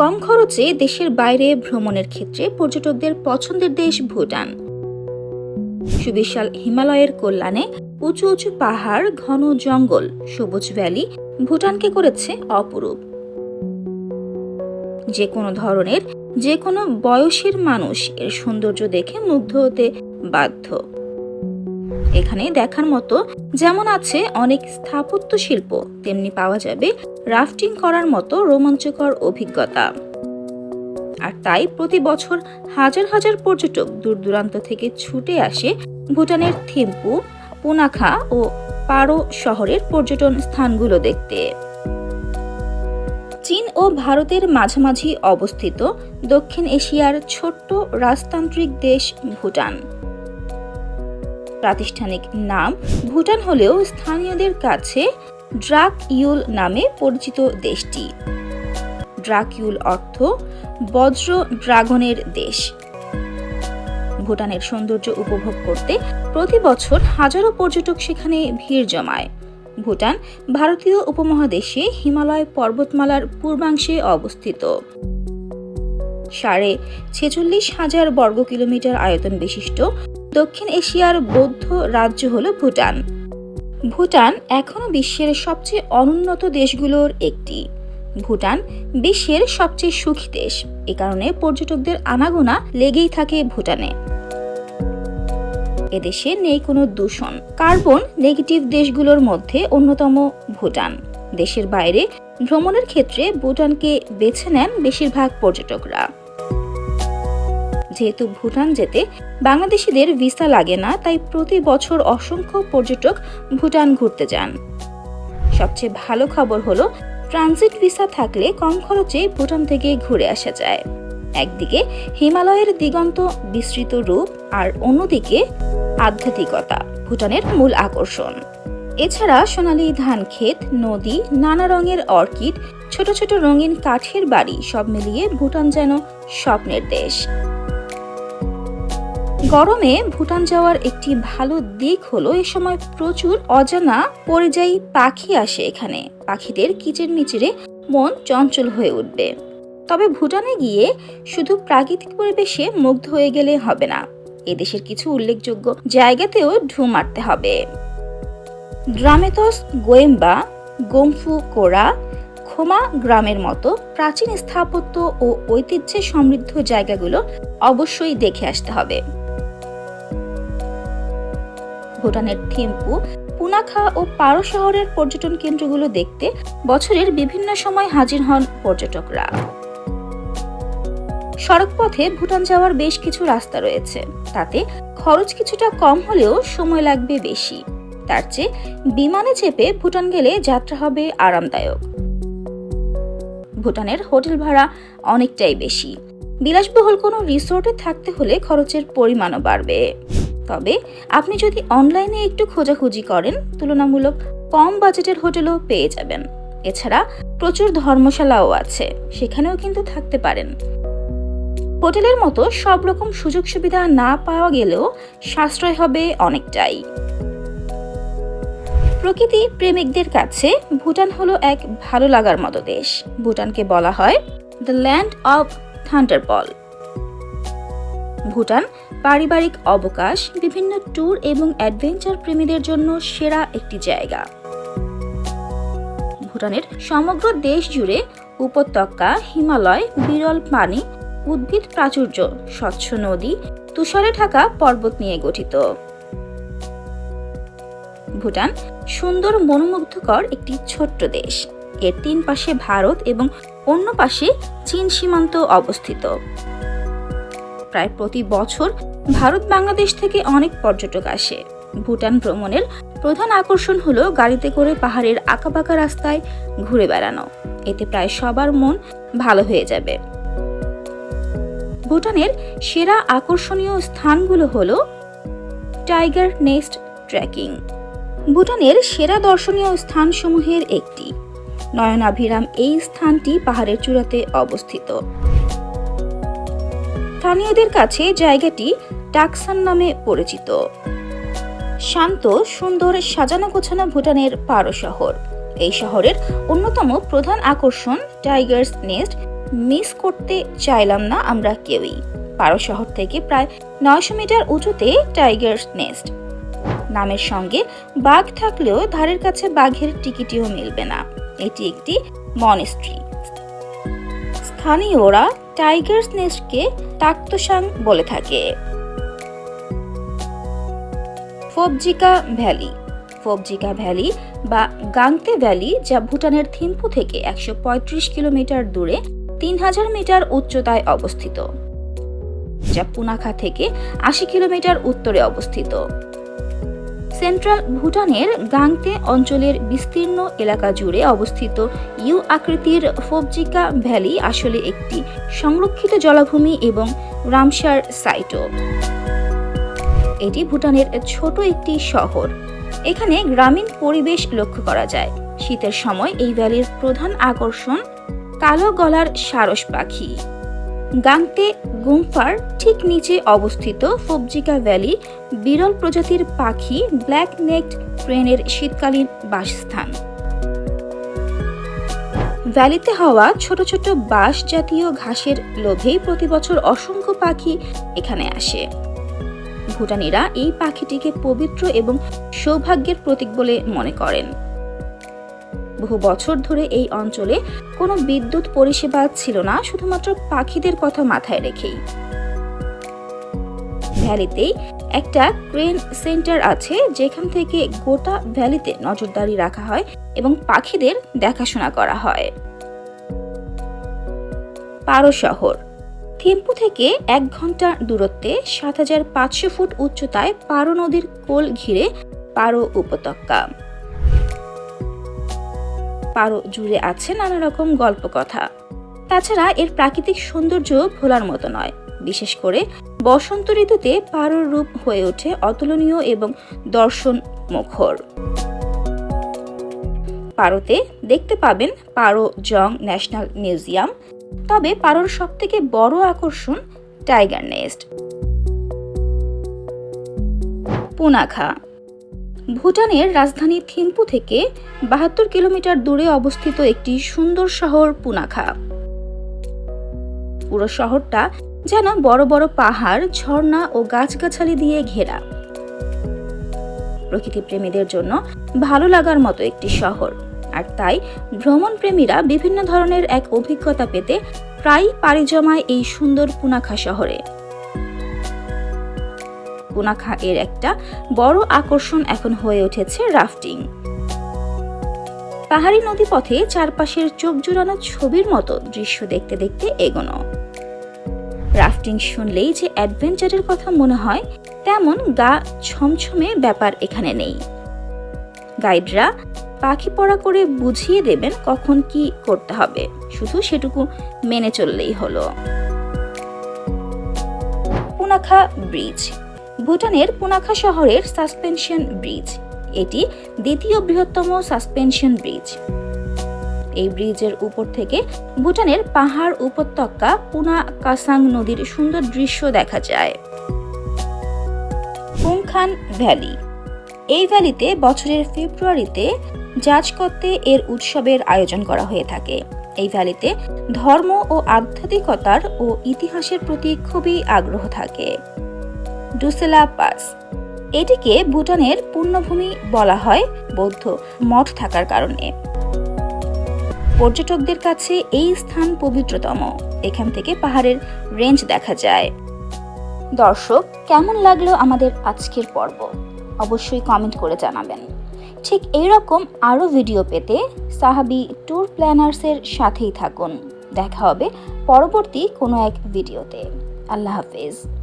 কম খরচে দেশের বাইরে ভ্রমণের ক্ষেত্রে পর্যটকদের পছন্দের দেশ ভুটান। সুবিশাল হিমালয়ের কল্যাণে উঁচু উঁচু পাহাড়, ঘন জঙ্গল, সবুজ ভ্যালি ভুটানকে করেছে অপরূপ। যে কোনো ধরনের যে কোনো বয়সের মানুষ এর সৌন্দর্য দেখে মুগ্ধ হতে বাধ্য। এখানে দেখার মতো যেমন আছে অনেক স্থাপত্য শিল্প, তেমনি পাওয়া যাবে রাফটিং করার মতো রোমাঞ্চকর অভিজ্ঞতা। আর তাই প্রতি বছর হাজার হাজার পর্যটক দূর দূরান্ত থেকে ছুটে আসে ভুটানের থিম্পু, পুনাখা ও পারো শহরের পর্যটন স্থানগুলো দেখতে। চীন ও ভারতের মাঝামাঝি অবস্থিত দক্ষিণ এশিয়ার ছোট্ট রাজতান্ত্রিক দেশ ভুটান। প্রাতিষ্ঠানিক নাম ভুটান হলেও স্থানীয়দের কাছে ড্রাক ইউল নামে পরিচিত দেশটি। ড্রাকিউল অর্থ বজ্র ড্রাগনের দেশ। ভুটানের সৌন্দর্য উপভোগ করতে প্রতি বছর হাজারো পর্যটক সেখানে ভিড় জমায়। ভুটান ভারতীয় উপমহাদেশে হিমালয় পর্বতমালার পূর্বাংশে অবস্থিত। সাড়ে ছেচল্লিশ হাজার বর্গ কিলোমিটার আয়তন বিশিষ্ট দক্ষিণ এশিয়ার বৌদ্ধ রাজ্য হল ভুটান। ভুটান এখনও বিশ্বের সবচেয়ে অনুন্নত দেশগুলোর একটি। ভুটান বিশ্বের সবচেয়ে সুখী দেশ। এ কারণে পর্যটকদের আনাগোনা লেগেই থাকে ভুটানে। এদেশে নেই কোনো দূষণ। কার্বন নেগেটিভ দেশগুলোর মধ্যে অন্যতম ভুটান। দেশের বাইরে ভ্রমণের ক্ষেত্রে ভুটানকে বেছে নেন বেশিরভাগ পর্যটকরা। যেহেতু ভুটান যেতে বাংলাদেশিদের ভিসা লাগে না, তাই প্রতি বছর অসংখ্য পর্যটক ভুটান ঘুরতে যান। সবচেয়ে ভালো খবর হলো, ট্রানজিট ভিসা থাকলে কম খরচে ভুটান থেকে ঘুরে আসা যায়। একদিকে হিমালয়ের দিগন্ত বিস্তৃত রূপ আর অন্যদিকে আধ্যাত্মিকতা, ভুটানের মূল আকর্ষণ। এছাড়া সোনালী ধান ক্ষেত, নদী, নানা রঙের অর্কিড, ছোট ছোট রঙিন কাঠের বাড়ি সব মিলিয়ে ভুটান যেন স্বপ্নের দেশ। গরমে ভুটান যাওয়ার একটি ভালো দিক হলো এ সময় প্রচুর অজানা পরিযায়ী পাখি আসে এখানে। পাখিদের কিচির মিচিরে মন চঞ্চল হয়ে উঠবে। তবে ভুটানে গিয়ে শুধু প্রাকৃতিক পরিবেশে মুগ্ধ হয়ে গেলে হবে না। এদেশের কিছু উল্লেখযোগ্য জায়গাতেও ঢু মারতে হবে। ড্রামেতস গোয়েম্বা, গোমফু, কোরা, খোমা গ্রামের মতো প্রাচীন স্থাপত্য ও ঐতিহ্যে সমৃদ্ধ জায়গাগুলো অবশ্যই দেখে আসতে হবে। ভুটানের থিম্পু, পুনাখা ও পারো শহরের পর্যটন কেন্দ্রগুলো দেখতে বছরের বিভিন্ন সময় হাজির হন পর্যটকরা। সড়কপথে ভুটান যাওয়ার বেশ কিছু রাস্তা রয়েছে। তাতে খরচ কিছুটা কম হলেও সময় লাগবে বেশি। তার চেয়ে বিমানে চেপে ভুটান গেলে যাত্রা হবে আরামদায়ক। ভুটানের হোটেল ভাড়া অনেকটাই বেশি। বিলাসবহুল কোনো রিসোর্টে থাকতে হলে খরচের পরিমাণও বাড়বে। তবে আপনি যদি অনলাইনে একটু খোঁজাখুঁজি করেন, তুলনামূলক কম বাজেটের হোটেলও পেয়ে যাবেন। এছাড়া প্রচুর ধর্মশালাও আছে, সেখানেও কিন্তু থাকতে পারেন। হোটেলের মতো সব রকম সুযোগ সুবিধা না পাওয়া গেলেও সাশ্রয় হবে অনেকটাই। প্রকৃতি প্রেমিকদের কাছে ভুটান হলো এক ভালো লাগার মতো দেশ। ভুটানকে বলা হয় the land of thunderball Bhutan, পারিবারিক অবকাশ, বিভিন্ন ট্যুর এবং অ্যাডভেঞ্চার প্রেমীদের জন্য সেরা একটি জায়গা। ভুটানের সমগ্র দেশ জুড়ে উপত্যকা, হিমালয়, বিরল পানি, উদ্ভিদ প্রাচুর্য, স্বচ্ছ নদী, তুষারে ঢাকা পর্বত নিয়ে গঠিত। ভুটান সুন্দর মনোমুগ্ধকর একটি ছোট্ট দেশ। এর তিন পাশে ভারত এবং অন্য পাশে চীন সীমান্ত অবস্থিত। প্রায় প্রতি বছর ভারত বাংলাদেশ থেকে অনেক পর্যটক আসে। ভুটান ভ্রমণের প্রধান আকর্ষণ হলো গাড়িতে করে পাহাড়ের আঁকাবাঁকা রাস্তায় ঘুরে বেড়ানো। এতে প্রায় সবার মন ভালো হয়ে যাবে। ভুটানের সেরা আকর্ষণীয় স্থানগুলো হলো টাইগার নেস্ট ট্রেকিং। ভুটানের সেরা দর্শনীয় স্থানসমূহের একটি। নয়নাভিরাম এই স্থানটি পাহাড়ের চূড়াতে অবস্থিত। স্থানীয়দের কাছে জায়গাটি টাকসান নামে পরিচিত। শান্ত, সুন্দর, সাজানো গোছানো ভুটানের পারো শহর। এই শহরের অন্যতম প্রধান আকর্ষণ টাইগার্স নেস্ট। মিস করতে চাইলাম না আমরা কেউই। পারো শহর থেকে প্রায় নয়শো মিটার উঁচুতে টাইগার্স নেস্ট। নামের সঙ্গে বাঘ থাকলেও ধারের কাছে বাঘের টিকিটিও মিলবে না। এটি একটি মনেস্ট্রি। স্থানীয়রা টাইগার্স নেস্টকে তাক্তসাং বলে থাকে। ফবজিকা ভ্যালি। ফবজিকা ভ্যালি বা গাংতে ভ্যালি যা ভুটানের থিম্পু থেকে একশো পঁয়ত্রিশ কিলোমিটার দূরে তিন হাজার মিটার উচ্চতায় অবস্থিত, যা পুনাখা থেকে আশি কিলোমিটার উত্তরে অবস্থিত। সেন্ট্রাল ভুটানের গাংতে অঞ্চলের বিস্তীর্ণ এলাকা জুড়ে অবস্থিত ইউ আকৃতির ফোবজিকা ভ্যালি আসলে একটি সংরক্ষিত জলাভূমি এবং রামসার সাইটও। এটি ভুটানের ছোট একটি শহর। এখানে গ্রামীণ পরিবেশ লক্ষ্য করা যায়। শীতের সময় এই ভ্যালির প্রধান আকর্ষণ কালো গলার সারস পাখি। গাংতে গুম্ফার ঠিক নিচে অবস্থিত ফবজিকা ভ্যালি বিরল প্রজাতির পাখি ব্ল্যাক নেকড ক্রেনের শীতকালীন বাসস্থান। ভ্যালিতে হওয়া ছোট ছোট বাঁশ জাতীয় ঘাসের লোভেই প্রতি বছর অসংখ্য পাখি এখানে আসে। ভুটানিরা এই পাখিটিকে পবিত্র এবং সৌভাগ্যের প্রতীক বলে মনে করেন। বহু বছর ধরে এই অঞ্চলে কোনো বিদ্যুৎ পরিষেবা ছিল না, শুধুমাত্র পাখিদের কথা মাথায় রেখেই। ভ্যালিতেই একটা ক্রেন সেন্টার আছে, যেখান থেকে গোটা ভ্যালিতে নজরদারি রাখা হয় এবং পাখিদের দেখাশোনা করা হয়। পারো শহর। থিম্পু থেকে এক ঘণ্টা দূরত্বে সাত হাজার পাঁচশো ফুট উচ্চতায় পারো নদীর কোল ঘিরে পারো উপত্যকা। পারো জুড়ে আছে নানা রকম গল্প কথা তাছাড়া এর প্রাকৃতিক সৌন্দর্য ভোলার মতো নয়। বিশেষ করে বসন্ত ঋতুতে পারোর রূপ হয়ে ওঠে অতুলনীয় এবং দর্শন মুখর পারোতে দেখতে পাবেন পারো জং ন্যাশনাল মিউজিয়াম, তবে পারোর সব থেকে বড় আকর্ষণ টাইগার নেস্ট। পুনাখা। ভুটানের রাজধানী থিম্পু থেকে বাহাত্তর কিলোমিটার দূরে অবস্থিত একটি সুন্দর শহর পুনাখা। পুরো শহরটা যেন বড় বড় পাহাড়, ঝর্ণা ও গাছগাছালি দিয়ে ঘেরা। প্রকৃতি প্রেমীদের জন্য ভালো লাগার মতো একটি শহর। আর তাই ভ্রমণ প্রেমীরা বিভিন্ন ধরনের এক অভিজ্ঞতা পেতে প্রায় পাড়ি জমায় এই সুন্দর পুনাখা শহরে। পুনাখা এর একটা বড় আকর্ষণ এখন হয়ে উঠেছে রাফটিং। পাহাড়ি নদী পথে চারপাশের চোখ জুড়ানো ছবির মতো দৃশ্য দেখতে দেখতে এগোনো। রাফটিং শুনলেই যে অ্যাডভেঞ্চারের কথা মনে হয়, তেমন গা ছমছমে ব্যাপার এখানে নেই। গাইডরা পাখি পড়া করে বুঝিয়ে দেবেন কখন কি করতে হবে, শুধু সেটুকু মেনে চললেই হলো। পুনাখা ব্রিজ ভুটানের পুনাখা শহরের সাসপেনশন ব্রিজ। এটি দ্বিতীয় বৃহত্তম সাসপেনশন ব্রিজ। এই ব্রিজের উপর থেকে ভুটানের পাহাড় উপত্যকা পুনা কাসাং নদীর সুন্দর দৃশ্য দেখা যায়। পুংখান ভ্যালি। এই ভ্যালিতে বছরের ফেব্রুয়ারিতে জাজকত্তে এর উৎসবের আয়োজন করা হয়ে থাকে। এই ভ্যালিতে ধর্ম ও আধ্যাত্মিকতার ও ইতিহাসের প্রতি খুবই আগ্রহ থাকে। ডুসেলা পাস। এটিকে ভুটানের পূর্ণভূমি বলা হয় বৌদ্ধ মঠ থাকার কারণে। পর্যটকদের কাছে এই স্থান পবিত্রতম। এখান থেকে পাহাড়ের রেঞ্জ দেখা যায়। দর্শক, কেমন লাগল আমাদের আজকের পর্ব? অবশ্যই কমেন্ট করে জানাবেন। ঠিক এইরকম আরও ভিডিও পেতে সাহাবি ট্যুর প্ল্যানার্সের সাথেই থাকুন। দেখা হবে পরবর্তী কোনো এক ভিডিওতে আল্লাহ হাফেজ।